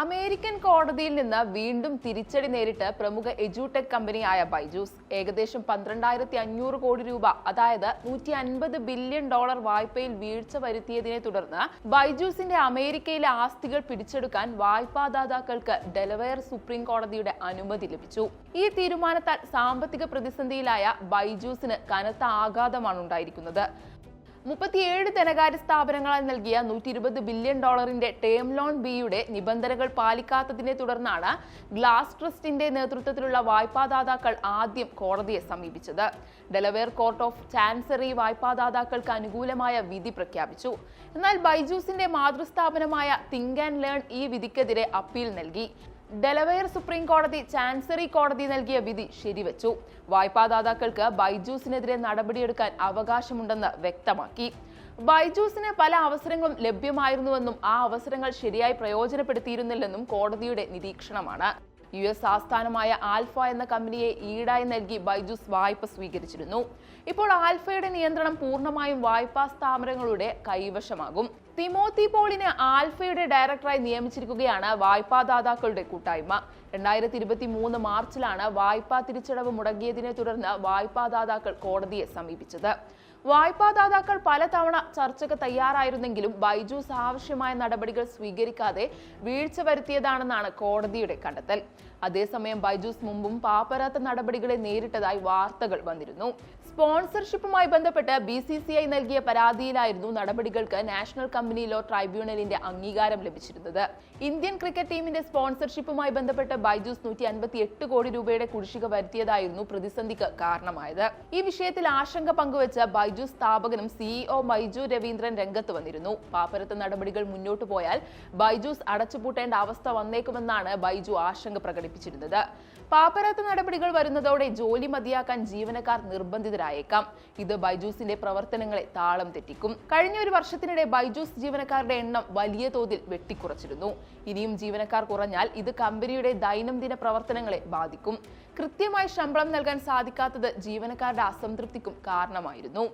American കോടതിയിൽ നിന്ന് വീണ്ടും തിരിച്ചടി നേരിട്ട് പ്രമുഖ എജുടെക് കമ്പനിയായ ബൈജൂസ് ഏകദേശം പന്ത്രണ്ടായിരത്തി അഞ്ഞൂറ് കോടി രൂപ അതായത് നൂറ്റി അൻപത് ബില്യൺ ഡോളർ വായ്പയിൽ വീഴ്ച വരുത്തിയതിനെ തുടർന്ന് ബൈജൂസിന്റെ അമേരിക്കയിലെ ആസ്തികൾ പിടിച്ചെടുക്കാൻ വായ്പാദാതാക്കൾക്ക് ഡെലവെയർ സുപ്രീം കോടതിയുടെ അനുമതി ലഭിച്ചു. ഈ തീരുമാനത്താൽ സാമ്പത്തിക പ്രതിസന്ധിയിലായ ബൈജൂസിന് കനത്ത ആഘാതമാണ് ഉണ്ടായിരിക്കുന്നത്. മുപ്പത്തിയേഴ് ധനകാര്യ സ്ഥാപനങ്ങളാൽ നൽകിയ നൂറ്റി ഇരുപത് ബില്യൺ ഡോളറിന്റെ ടേം ലോൺ ബിയുടെ നിബന്ധനകൾ പാലിക്കാത്തതിനെ തുടർന്നാണ് ഗ്ലാസ് ട്രസ്റ്റിന്റെ നേതൃത്വത്തിലുള്ള വായ്പാദാതാക്കൾ ആദ്യം കോടതിയെ സമീപിച്ചത്. ഡെലവേർ കോർട്ട് ഓഫ് ചാൻസറി വായ്പാദാതാക്കൾക്ക് അനുകൂലമായ വിധി പ്രഖ്യാപിച്ചു. എന്നാൽ ബൈജൂസിന്റെ മാതൃസ്ഥാപനമായ തിങ്ക് ആൻഡ് ലേൺ ഈ വിധിക്കെതിരെ അപ്പീൽ നൽകി. ഡെലവെയർ സുപ്രീം കോടതി ചാൻസറി കോടതി നൽകിയ വിധി ശരിവച്ചു. വായ്പാദാതാക്കൾക്ക് ബൈജൂസിനെതിരെ നടപടിയെടുക്കാൻ അവകാശമുണ്ടെന്ന് വ്യക്തമാക്കി. ബൈജൂസിന് പല അവസരങ്ങളും ലഭ്യമായിരുന്നുവെന്നും ആ അവസരങ്ങൾ ശരിയായി പ്രയോജനപ്പെടുത്തിയിരുന്നില്ലെന്നും കോടതിയുടെ നിരീക്ഷണമാണ്. യു എസ് ആസ്ഥാനമായ ആൽഫ എന്ന കമ്പനിയെ ഈടായി നൽകി ബൈജൂസ് വായ്പ സ്വീകരിച്ചിരുന്നു. ഇപ്പോൾ ആൽഫയുടെ നിയന്ത്രണം പൂർണമായും വായ്പാ സ്ഥാപനങ്ങളുടെ കൈവശമാകും. തിമോത്തി പോളിനെ ആൽഫയുടെ ഡയറക്ടറായി നിയമിച്ചിരിക്കുകയാണ് വായ്പാദാതാക്കളുടെ കൂട്ടായ്മ. രണ്ടായിരത്തി ഇരുപത്തി മൂന്ന് മാർച്ചിലാണ് വായ്പാ തിരിച്ചടവ് മുടങ്ങിയതിനെ തുടർന്ന് വായ്പാദാതാക്കൾ കോടതിയെ സമീപിച്ചത്. വായ്പാദാതാക്കൾ പലതവണ ചർച്ചയ്ക്ക് തയ്യാറായിരുന്നെങ്കിലും ബൈജൂസ് ആവശ്യമായ നടപടികൾ സ്വീകരിക്കാതെ വീഴ്ച വരുത്തിയതാണെന്നാണ് കോടതിയുടെ കണ്ടെത്തൽ. അതേസമയം ബൈജൂസ് മുമ്പും പാപ്പരാത്ത നടപടികളെ നേരിട്ടതായി വാർത്തകൾ വന്നിരുന്നു. സ്പോൺസർഷിപ്പുമായി ബന്ധപ്പെട്ട് ബി സി സി ഐ നൽകിയ പരാതിയിലായിരുന്നു നടപടികൾക്ക് നാഷണൽ കമ്പനി ലോ ട്രൈബ്യൂണലിന്റെ അംഗീകാരം ലഭിച്ചിരുന്നത്. ഇന്ത്യൻ ക്രിക്കറ്റ് ടീമിന്റെ സ്പോൺസർഷിപ്പുമായി ബന്ധപ്പെട്ട് ബൈജൂസ് നൂറ്റി അൻപത്തി എട്ട് കോടി രൂപയുടെ കുടിശ്ശിക വരുത്തിയതായിരുന്നു പ്രതിസന്ധിക്ക് കാരണമായത്. ഈ വിഷയത്തിൽ ആശങ്ക പങ്കുവച്ച് ബൈജൂസ് സ്ഥാപകനും സിഇഒ ബൈജു രവീന്ദ്രൻ രംഗത്ത് വന്നിരുന്നു. പാപ്പരത്ത നടപടികൾ മുന്നോട്ടു പോയാൽ ബൈജൂസ് അടച്ചുപൂട്ടേണ്ട അവസ്ഥ വന്നേക്കുമെന്നാണ് ബൈജു ആശങ്ക പ്രകടിപ്പിച്ചിരുന്നത് പാപ്പരത്ത് നടപടികൾ വരുന്നതോടെ ജോലി മതിയാക്കാൻ ജീവനക്കാർ നിർബന്ധിതരായേക്കാം. ഇത് ബൈജൂസിന്റെ പ്രവർത്തനങ്ങളെ താളം തെറ്റിക്കും. കഴിഞ്ഞ ഒരു വർഷത്തിനിടെ ബൈജൂസ് ജീവനക്കാരുടെ എണ്ണം വലിയ തോതിൽ വെട്ടിക്കുറച്ചിരുന്നു. ഇനിയും ജീവനക്കാർ കുറഞ്ഞാൽ ഇത് കമ്പനിയുടെ ദൈനംദിന പ്രവർത്തനങ്ങളെ ബാധിക്കും. കൃത്യമായി ശമ്പളം നൽകാൻ സാധിക്കാത്തത് ജീവനക്കാരുടെ അസംതൃപ്തിക്കും കാരണമായിരുന്നു.